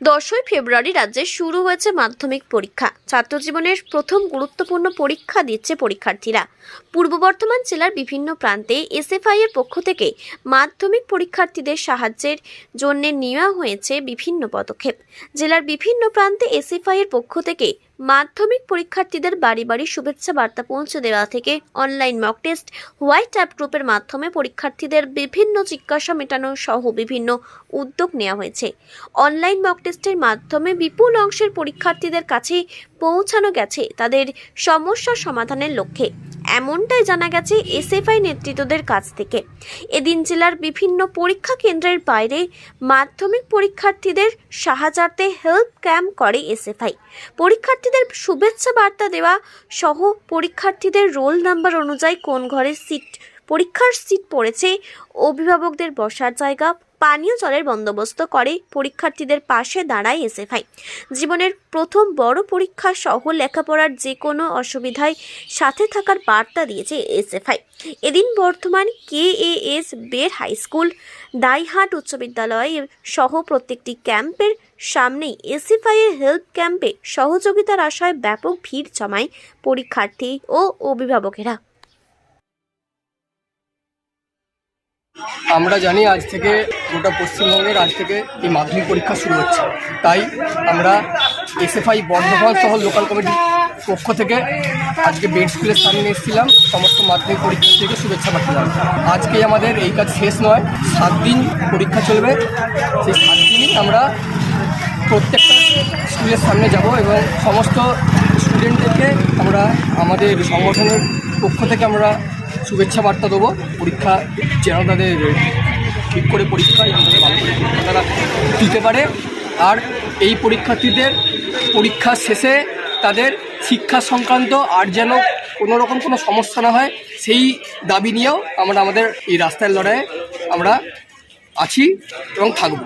দশই ফেব্রুয়ারি রাজ্যে শুরু হয়েছে মাধ্যমিক পরীক্ষা। ছাত্র জীবনের প্রথম গুরুত্বপূর্ণ পরীক্ষা দিচ্ছে পরীক্ষার্থীরা। পূর্ব বর্ধমান জেলার বিভিন্ন প্রান্তে এসএফআই এর পক্ষ থেকে মাধ্যমিক পরীক্ষার্থীদের সাহায্যের জন্য নেওয়া হয়েছে বিভিন্ন পদক্ষেপ। জেলার বিভিন্ন প্রান্তে এসএফআই এর পক্ষ থেকে মাধ্যমিক পরীক্ষার্থীদের বাড়ি বাড়ি শুভেচ্ছা বার্তা পৌঁছে দেওয়া থেকে online mock test WhatsApp গ্রুপের মাধ্যমে পরীক্ষার্থীদের বিভিন্ন জিজ্ঞাসা মেটানো সহ বিভিন্ন উদ্যোগ নেওয়া হয়েছে। অনলাইন মক টেস্টের মাধ্যমে বিপুল অংশের পরীক্ষার্থীদের কাছে পৌঁছানো গেছে তাদের সমস্যা সমাধানের লক্ষ্যে। এমনটাই জানা গেছে এসএফআই নেতৃত্বদের কাছ থেকে। এদিন জেলার বিভিন্ন পরীক্ষা কেন্দ্রের বাইরে মাধ্যমিক পরীক্ষার্থীদের সাহায্যার্থে হেল্প ক্যাম্প করে এসএফআই। পরীক্ষার্থীদের শুভেচ্ছা বার্তা দেওয়া সহ পরীক্ষার্থীদের রোল নাম্বার অনুযায়ী কোন ঘরের সিট, পরীক্ষার সিট পড়েছে, অভিভাবকদের বসার জায়গা পানীয় জলের বন্দোবস্ত করে পরীক্ষার্থীদের পাশে দাঁড়ায় এসএফআই। জীবনের প্রথম বড় পরীক্ষা সহ লেখাপড়ার যে কোনো অসুবিধায় সাথে থাকার বার্তা দিয়েছে এসএফআই। এদিন বর্তমান কে এস বের হাই স্কুল দাইহাট উচ্চ বিদ্যালয় সহ প্রত্যেকটি ক্যাম্পের সামনেই এসএফআই এর হেল্প ক্যাম্পে সহযোগিতার আশায় ব্যাপক ভিড় জমায় পরীক্ষার্থী ও অভিভাবকেরা। আমরা জানি আজ থেকে গোটা পশ্চিমবঙ্গের, আজ থেকে এই মাধ্যমিক পরীক্ষা শুরু হচ্ছে। তাই আমরা এসএফআই বর্ধমান সহ লোকাল কমিটির পক্ষ থেকে আজকে বেড স্কুলের সামনে এসেছিলাম। সমস্ত মাধ্যমিক পরীক্ষার্থীকে শুভেচ্ছা পাঠালাম আজকে আমাদের এই কাজ শেষ নয়, সাত দিন পরীক্ষা চলবে। সেই সাত দিনই আমরা প্রত্যেকটা স্কুলের সামনে যাব এবং সমস্ত স্টুডেন্টদেরকে আমরা, আমাদের সংগঠনের পক্ষ থেকে আমরা শুভেচ্ছা বার্তা দেবো। পরীক্ষা যেন তাদের ঠিক করে পরীক্ষা এবং তাদের ভালো পরীক্ষা তারা দিতে পারে। আর এই পরীক্ষার্থীদের পরীক্ষা শেষে তাদের শিক্ষা সংক্রান্ত আর যেন কোনো রকম কোনো সমস্যা না হয়, সেই দাবি নিয়েও আমরা আমাদের এই রাস্তার লড়াইয়ে আমরা আছি এবং থাকব।